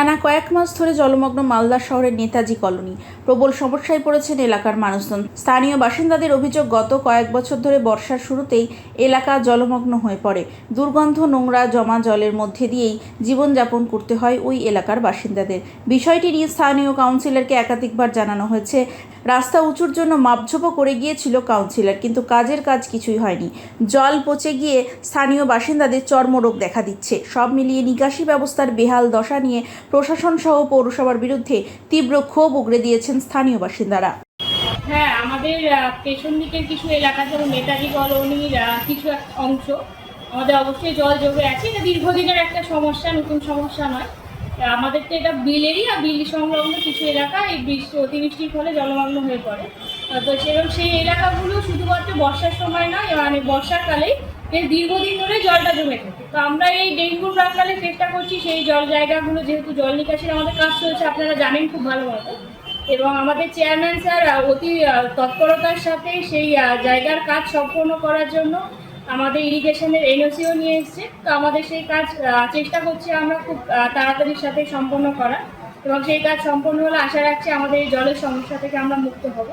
টানা কয়েক মাস ধরে জলমগ্ন মালদা শহরের নেতাজি কলোনি। প্রবল সমস্যায় পড়েছেন এলাকার মানুষজন। স্থানীয় বাসিন্দাদের অভিযোগ, গত কয়েক বছর ধরে বর্ষার শুরুতেই এলাকা জলমগ্ন হয়ে পড়ে। দুর্গন্ধ নোংরা জমা জলের মধ্যে দিয়েই জীবনযাপন করতে হয় ওই এলাকার বাসিন্দাদের। বিষয়টি নিয়ে স্থানীয় কাউন্সিলরকে একাধিকবার জানানো হয়েছে। রাস্তা উঁচুর জন্য মাপঝোপও করে গিয়েছিল কাউন্সিলর, কিন্তু কাজের কাজ কিছুই হয়নি। জল পচে গিয়ে স্থানীয় বাসিন্দাদের চর্মরোগ দেখা দিচ্ছে। সব মিলিয়ে নিকাশি ব্যবস্থার বেহাল দশা নিয়ে প্রশাসন সহ পৌরসভার বিরুদ্ধে তীব্র ক্ষোভ উগড়ে দিয়েছেন স্থানীয় বাসিন্দারা। হ্যাঁ আমাদের পেছন দিকের কিছু এলাকা যেমন নেতাজি কলোনির কিছু অংশ, আমাদের অবশ্যই জল জমে আছে। এটা দীর্ঘদিনের একটা সমস্যা, নতুন সমস্যা নয়। আমাদের তো এটা বিলেরই আর বিল সংলগ্ন কিছু এলাকা, এই বৃষ্টি অতিবৃষ্টির ফলে জলমগ্ন হয়ে পড়ে। তো সেরকম সেই এলাকাগুলো শুধুমাত্র বর্ষার সময় নয় মানে বর্ষাকালেই এর দীর্ঘদিন ধরে জলটা জমে থাকে। তো আমরা এই ডেঙ্গু প্রাকালে চেষ্টা করছি সেই জল জায়গাগুলো, যেহেতু জল নিকাশির আমাদের কাজ চলছে, আপনারা জানেন খুব ভালো মতো। এবং আমাদের চেয়ারম্যান স্যার অতি তৎপরতার সাথে সেই জায়গার কাজ সম্পূর্ণ করার জন্য আমাদের ইরিগেশনের এনওসিও নিয়ে এসছে। তো আমাদের সেই কাজ চেষ্টা করছি আমরা খুব তাড়াতাড়ির সাথে সম্পন্ন করার। এবং সেই কাজ সম্পন্ন হলে আশা রাখছি আমাদের জলের সমস্যা থেকে আমরা মুক্ত হব।